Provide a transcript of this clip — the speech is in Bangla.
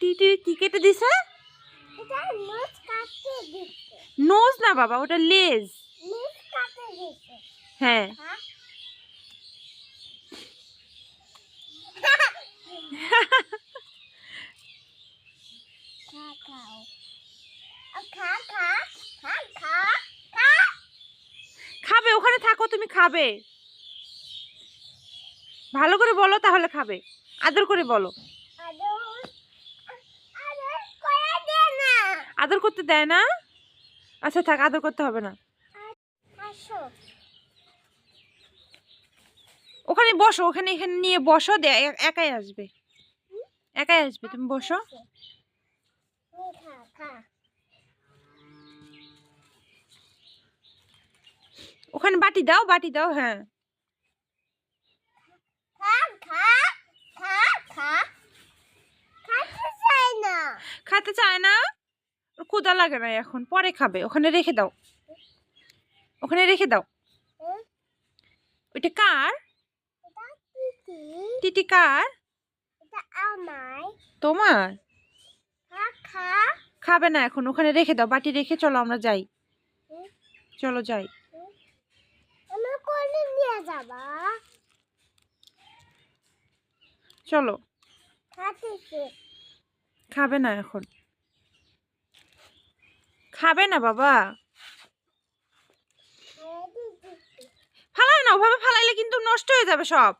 টিটি কি কেটে দিছে? নোজ না বাবা ওটা লেজ। হ্যাঁ। খাবে ওখানে থাকো তুমি খাবে। ভালো করে বলো তাহলে খাবে। আদর করে বলো আদর আদর করে দে না আদর করতে দেয় না? আচ্ছা থাক আদর করতে হবে না। ওখানে বসো ওখানে এখানে নিয়ে বসো একাই আসবে। একাই আসবে তুমি বসো। ওখানে বাটি দাও বাটি দাও হ্যাঁ। খাতে চাই না। খেতে চায় না? ক্ষুদা লাগে না এখন পরে খাবে ওখানে রেখে দাও। ওখানে রেখে দাও। ওইটা কার? টিটি কার? তোমার? খাবে না এখন ওখানে রেখে দাও বাটি রেখে চলো আমরা যাই। চলো যাই। চলো। খাবে না এখন। খাবে না বাবা। ফালাই না ওভাবে ফালাইলে কিন্তু নষ্ট হয়ে যাবে সব।